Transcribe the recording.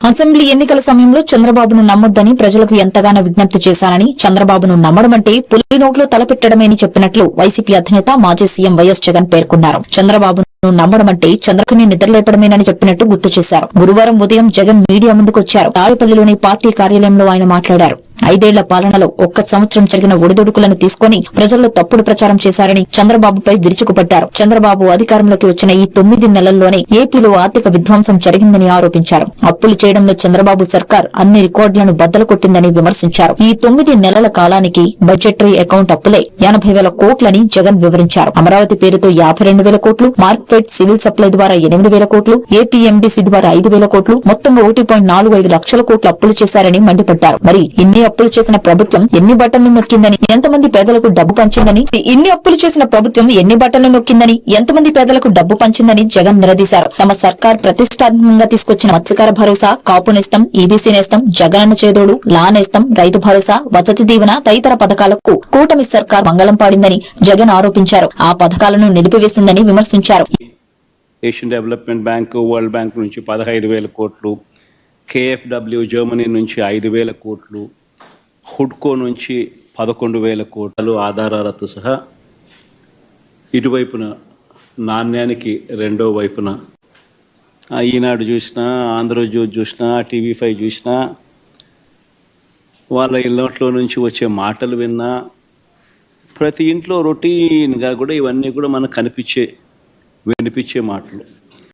Assembly ఎన్నికల సమయంలో చంద్రబాబును నమ్మొద్దని ప్రజలకు ఎంతగానో విజ్ఞప్తి చేశానని చంద్రబాబును నమ్మడమంటే పులి నోట్లో తలపెట్టడమేని చెప్పినట్లు వైసీపీ అధినేత మాజీ సీఎం వైఎస్ జగన్ పేర్కొన్నారు. చంద్రబాబు నమ్మడం అంటే చంద్రకుని నిద్రలేపడమేనని చెప్పినట్టు గుర్తు చేశారు. గురువారం ఉదయం జగన్ మీడియా ముందుకొచ్చారు. తాడేపల్లిలోని పార్టీ కార్యాలయంలో ఆయన మాట్లాడారు. ఐదేళ్ళ పాలనలో ఒక్క సంవత్సరం జరిగిన ఒడిదుడుకులను తీసుకుని ప్రజల్లో తప్పుడు ప్రచారం చేశారని చంద్రబాబుపై విరుచుకుపడ్డారు చంద్రబాబు అధికారంలోకి వచ్చిన ఈ తొమ్మిది నెలల్లోనే ఏపీలో ఆర్థిక విధ్వంసం జరిగిందని ఆరోపించారు. అప్పులు చేయడంలో చంద్రబాబు సర్కార్ అన్ని రికార్డులను బద్దలు కొట్టిందని విమర్శించారు. ఈ తొమ్మిది నెలల కాలానికి బడ్జెటరీ అకౌంట్ అప్పులే ఎనభై వేల కోట్లని జగన్ వివరించారు. అమరావతి పేరుతో యాభై రెండు వేల కోట్లు మార్క్ఫెడ్ సివిల్ సప్లై ద్వారా ఎనిమిది వేల కోట్లు ఏపీఎండిసి ద్వారా ఐదు వేల కోట్లు మొత్తంగా ఒకటి పాయింట్ నాలుగు ఐదు లక్షల కోట్లు అప్పులు చేశారని మండిపడ్డారు. మరి ఇన్ని అప్పులు చేసిన ప్రభుత్వం ఎన్ని బట్టలు నొక్కిందని ఎంతమంది పేదలకు డబ్బు పంచిందని ఇన్ని అప్పులు చేసిన ప్రభుత్వం ఎన్ని బట్టలు నొక్కిందని ఎంతమంది పేదలకు డబ్బు పంచిందని జగన్ నిలదీశారు. తమ సర్కార్ ప్రతిష్టాత్మకంగా తీసుకొచ్చిన మత్స్యకార భరోసా కాపు నేస్తం ఈబీసీ నేస్తం జగనన్న చేదోడు లా నేస్తం రైతు భరోసా వసతి దీవెన తదితర పథకాలకు కూటమి సర్కార్ మంగళం పాడిందని జగన్ ఆరోపించారు. ఆ పథకాలను నిలిపివేసిందని విమర్శించారు. Asian development bank world bank నుంచి పదహైదు వేల కోట్లు కేఎఫ్డబ్ల్యూ జర్మనీ నుంచి ఐదు వేల కోట్లు హుడ్కో నుంచి పదకొండు వేల కోట్లు ఆధారాలతో సహా ఇటువైపున నాణ్యానికి రెండో వైపున ఈనాడు చూసినా ఆంధ్రజ్యోతి చూసినా టీవీ ఫైవ్ చూసినా వాళ్ళ ఇళ్ళట్లో నుంచి వచ్చే మాటలు విన్నా ప్రతి ఇంట్లో రొటీన్గా కూడా ఇవన్నీ కూడా మనకు కనిపించే వినిపించే మాటలు.